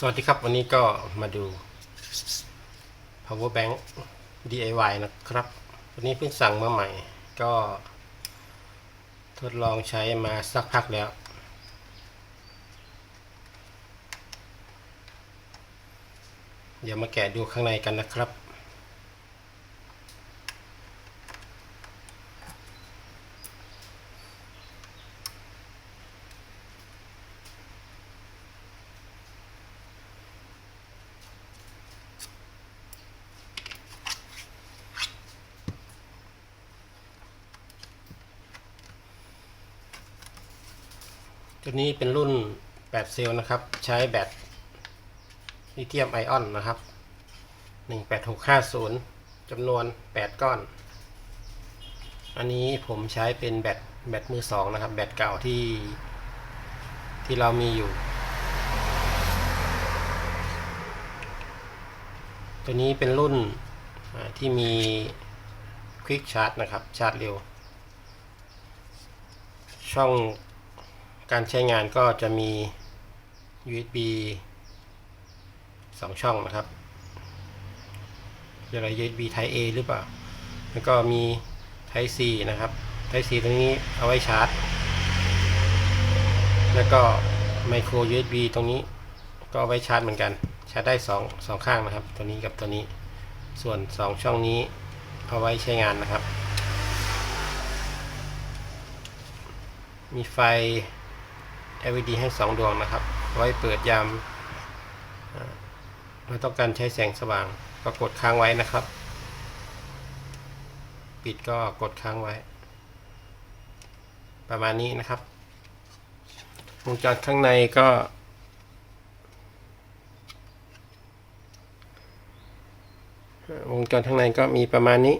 สวัสดีครับ วันนี้ก็มาดู power bank DIY นะครับ วันนี้เพิ่งสั่งมาใหม่ ก็ ทดลองใช้มาสักพักแล้ว เดี๋ยวมาแกะดูข้างในกันนะครับ ตัวนี้เป็นรุ่น8เซลล์นะครับ ใช้แบตลิเธียมไอออนนะครับ 18650จำนวน 8 ก้อน อันนี้ผมใช้เป็นแบตแบตมือสองนะครับ แบตเก่าที่ที่เรามีอยู่ ตัวนี้เป็นรุ่นที่มี Quick Charge นะครับ ชาร์จเร็ว ช่อง การใช้งานก็จะมี USB 2 ช่องนะครับเรียกอะไร USB Type A หรือเปล่า แล้วก็มี Type C นะครับ Type C ตรงนี้เอาไว้ชาร์จ แล้วก็ Micro USB ตรงนี้ก็เอาไว้ชาร์จเหมือนกัน ชาร์จได้2 2ข้างนะครับ ตัวนี้กับตัวนี้ ส่วน 2 ช่องนี้เอาไว้ใช้งานนะครับ มีไฟ LED ให้ 2 ดวงนะครับ ไว้เปิดยามเราต้องการใช้แสงสว่างก็กดค้างไว้นะครับ ปิดก็กดค้างไว้ ประมาณนี้นะครับวงจรข้างในก็ วงจรข้างในก็มีประมาณนี้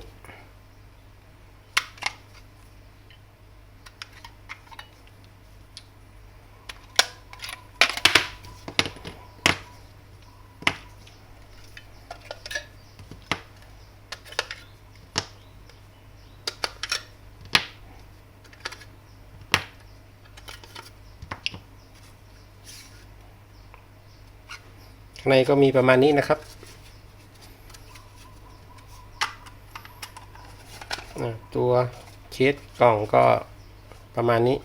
ข้างในก็มีประมาณนี้นะครับตัวเคสกล่องก็ประมาณนี้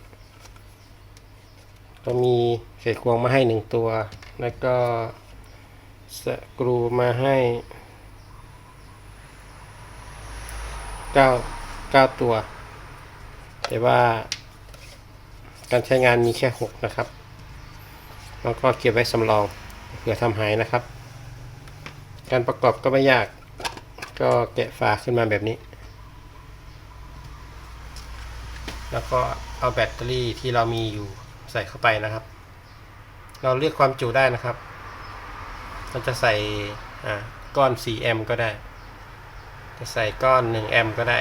ก็มีไขควงมาให้หนึ่งตัว แล้วก็สกรูมาให้เก้าเก้าตัว แต่ว่าการใช้งานมีแค่หกนะครับ แล้วก็เก็บไว้สำรอง เผื่อทำหายนะครับ การประกอบก็ไม่ยาก ก็แกะฝาขึ้นมาแบบนี้ แล้วก็เอาแบตเตอรี่ที่เรามีอยู่ใส่เข้าไปนะครับ เราเลือกความจุได้นะครับเราจะใส่ก้อน 4 แอมป์ก็ได้ จะใส่ก้อน 1 แอมป์ก็ได้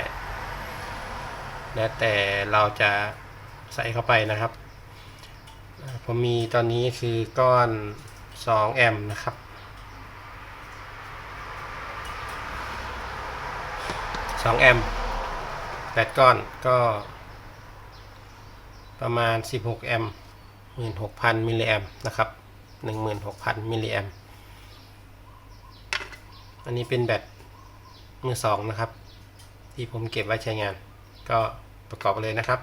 แล้วแต่เราจะใส่เข้าไปนะครับ ผมมีตอนนี้คือก้อน 2 แอมป์นะครับ 2 แอมป์แบตก้อนก็ ประมาณ 16 แอมป์16,000 มิลลิแอมป์นะครับ 16,000 มิลลิแอมป์อันนี้เป็นแบตมือสองนะครับ ที่ผมเก็บไว้ใช้งาน ก็ประกอบเลยนะครับ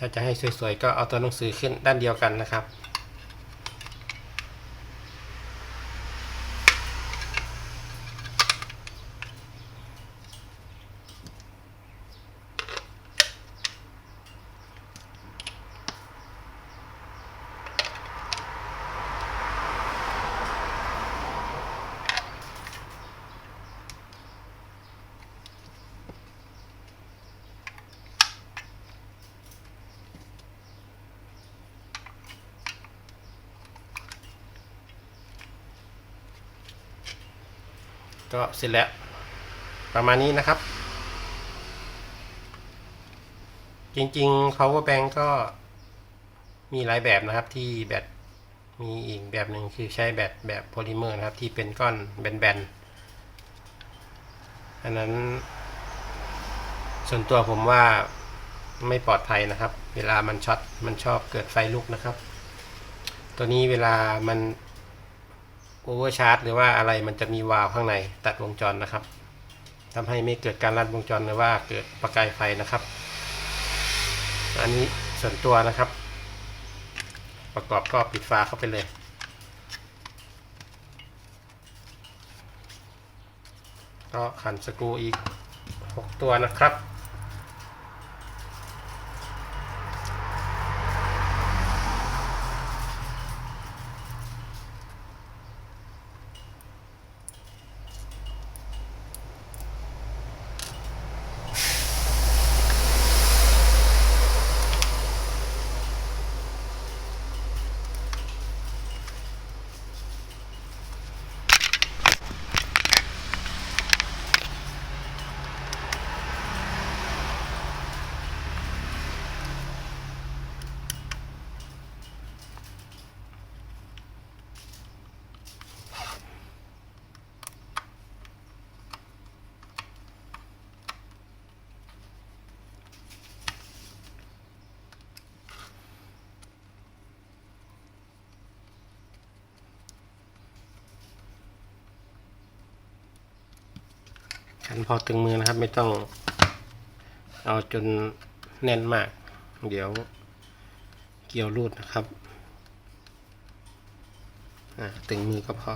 ถ้าจะให้สวยๆ ก็เอาตัวหนังสือขึ้นด้านเดียวกันนะครับ ก็เสร็จแล้ว ประมาณนี้นะครับ จริงๆ power bank ก็มีหลายแบบนะครับที่แบตมีอีกแบบหนึ่งคือใช้แบตแบบโพลิเมอร์นะครับ ที่เป็นก้อนแบนๆ อันนั้นส่วนตัวผมว่าไม่ปลอดภัยนะครับ เวลามันช็อตมันชอบเกิดไฟลุกนะครับ ตัวนี้เวลามัน โอเวอร์ชาร์จหรือว่าอะไรมันจะมีวาล์วข้างในตัดวงจรนะครับทำให้ไม่เกิดการลัดวงจรหรือว่าเกิดประกายไฟนะครับ อันนี้ส่วนตัวนะครับ ประกอบก็ปิดฝาเข้าไปเลย ก็ขันสกรูอีก 6 ตัวนะครับันพอตึงมือนะครับ ไม่ต้องเอาจนแน่นมาก เดี๋ยวเกี่ยวรูดนะครับตึงมือก็พอ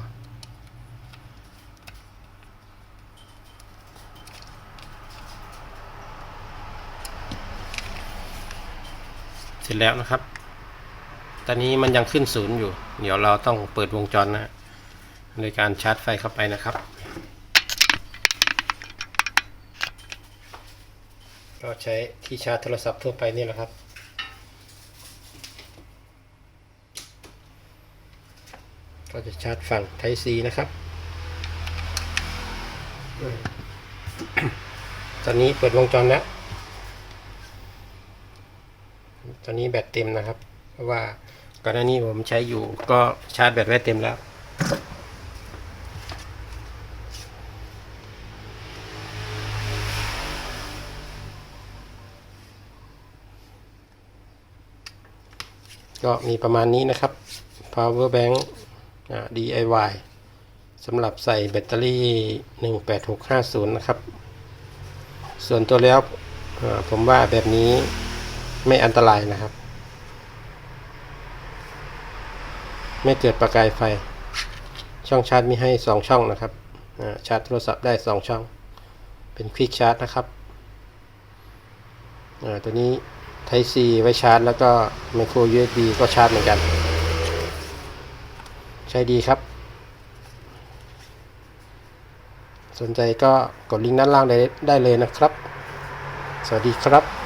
เสร็จแล้วนะครับ ตอนนี้มันยังขึ้นศูนย์อยู่ เดี๋ยวเราต้องเปิดวงจรนะฮะโดยการชาร์จไฟเข้าไปนะครับ ก็ใช้ที่ชาร์จโทรศัพท์ทั่วไปนี่แหละครับ ก็จะชาร์จฝั่ง Type C นะครับ ตอนนี้เปิดวงจรแล้ว ตอนนี้แบตเต็มนะครับ เพราะว่าก่อนหน้านี้ผมใช้อยู่ก็ชาร์จแบตไว้เต็มแล้ว ก็มีประมาณนี้นะครับ power bank DIY สำหรับใส่แบตเตอรี่ 18650 นะครับ ส่วนตัวแล้วผมว่าแบบนี้ไม่อันตรายนะครับ ไม่เกิดประกายไฟ ช่องชาร์จมีให้ 2 ช่องนะครับ ชาร์จโทรศัพท์ได้ 2 ช่อง เป็นควิกชาร์จนะครับตัวนี้ Type C ไว้ชาร์จ แล้วก็ Micro USB ก็ชาร์จเหมือนกัน ใช้ดีครับ สนใจก็กดลิงก์ด้านล่างได้ได้เลยนะครับ สวัสดีครับ